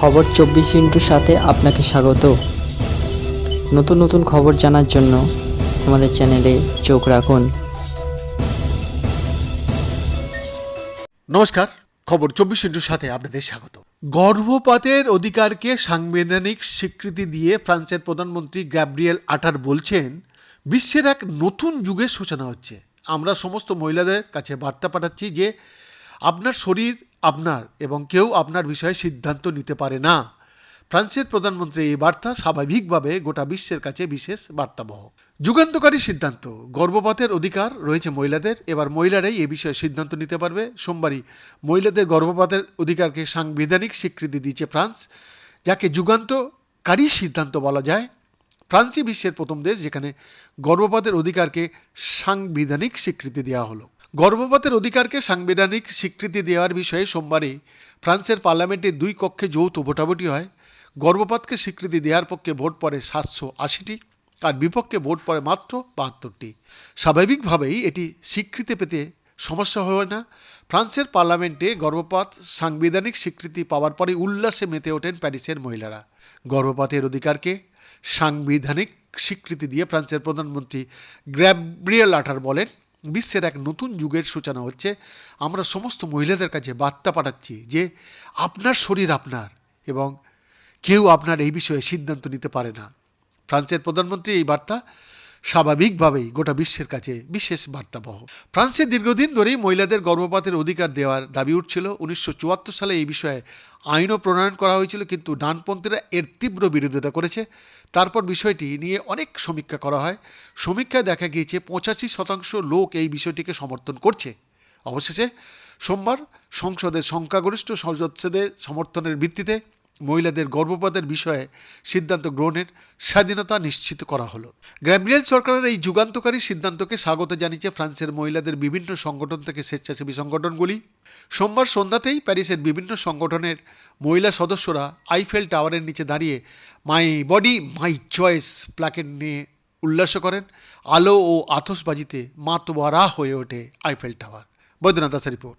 খবর চব্বিশ ইন্টুর সাথে আপনাকে স্বাগত। নতুন নতুন খবর জানার জন্য আমাদের চ্যানেলে চোখ রাখুন। নমস্কার, খবর চব্বিশ ইন্টুর সাথে আপনাদের স্বাগত। গর্ভপাতের অধিকারকে সাংবিধানিক স্বীকৃতি দিয়ে ফ্রান্সের প্রধানমন্ত্রী গ্যাব্রিয়েল আটার বলছেন, বিশ্বের এক নতুন যুগের সূচনা হচ্ছে। আমরা সমস্ত মহিলাদের কাছে বার্তা পাঠাচ্ছি যে আপনার শরীর আপনার এবং কেউ আপনার বিষয়ে সিদ্ধান্ত নিতে পারে না। ফ্রান্সের প্রধানমন্ত্রী এই বার্তা স্বাভাবিকভাবে গোটা বিশ্বের কাছে বিশেষ বার্তাবহ। যুগান্তকারী সিদ্ধান্ত, গর্ভপাতের অধিকার রয়েছে মহিলাদের, এবার মহিলারাই এ বিষয়ে সিদ্ধান্ত নিতে পারবে। সোমবারই মহিলাদের গর্ভপাতের অধিকারকে সাংবিধানিক স্বীকৃতি দিয়েছে ফ্রান্স, যাকে যুগান্তকারী সিদ্ধান্ত বলা যায়। ফ্রান্সই বিশ্বের প্রথম দেশ যেখানে গর্ভপাতের অধিকারকে সাংবিধানিক স্বীকৃতি দেওয়া হলো। গর্ভপাতের অধিকারকে সাংবিধানিক স্বীকৃতি দেওয়ার বিষয়ে সোমবারে ফ্রান্সের পার্লামেন্টের দুই কক্ষে যৌথ ভোটাভুটি হয়। গর্ভপাতকে স্বীকৃতি দেওয়ার পক্ষে ভোট পড়ে সাতশো আশিটি, আর বিপক্ষে ভোট পড়ে মাত্র বাহাত্তরটি। স্বাভাবিকভাবেই এটি স্বীকৃতি পেতে সমস্যা হয় না। ফ্রান্সের পার্লামেন্টে গর্ভপাত সাংবিধানিক স্বীকৃতি পাওয়ার পরে উল্লাসে মেতে ওঠেন প্যারিসের মহিলারা। গর্ভপাতের অধিকারকে সাংবিধানিক স্বীকৃতি দিয়ে ফ্রান্সের প্রধানমন্ত্রী গ্র্যাব্রিয়েল আটার বলেন বিশ্বের এক নতুন যুগের সূচনা হচ্ছে, আমরা সমস্ত মহিলাদের কাছে বার্তা পাঠাচ্ছি যে আপনার শরীর আপনার এবং কেউ আপনার এই বিষয়ে সিদ্ধান্ত নিতে পারে না। ফ্রান্সের প্রধানমন্ত্রী এই বার্তা স্বাভাবিকভাবেই গোটা বিশ্বের কাছে বিশেষ বার্তাবহ। ফ্রান্সে দীর্ঘদিন ধরেই মহিলাদের গর্ভপাতের অধিকার দেওয়ার দাবি উঠছিল। উনিশশো চুয়াত্তর সালে এই বিষয়ে আইনও প্রণয়ন করা হয়েছিল, কিন্তু ডানপন্থীরা এর তীব্র বিরোধিতা করেছে। তারপর বিষয়টি নিয়ে অনেক সমীক্ষা করা হয়। সমীক্ষায় দেখা গিয়েছে, পঁচাশি শতাংশ লোক এই বিষয়টিকে সমর্থন করছে। অবশেষে সোমবার সংসদের সংখ্যাগরিষ্ঠ সদস্যদের সমর্থনের ভিত্তিতে মহিলাদের গর্ভপাতের বিষয়ে সিদ্ধান্ত গ্রহণের স্বাধীনতা নিশ্চিত করা হলো। গ্যাব্রিয়েল সরকারের এই যুগান্তকারী সিদ্ধান্তকে স্বাগত জানিয়েছে ফ্রান্সের মহিলাদের বিভিন্ন সংগঠন থেকে স্বেচ্ছাসেবী সংগঠনগুলি। সোমবার সন্ধ্যাতেই প্যারিসের বিভিন্ন সংগঠনের মহিলা সদস্যরা আইফেল টাওয়ারের নিচে দাঁড়িয়ে my body, my choice placard নিয়ে উল্লাস করেন। আলো ও আতসবাজিতে মাতোয়ারা হয়ে ওঠে আইফেল টাওয়ার। বৈদ্যনাথ দাসের রিপোর্ট।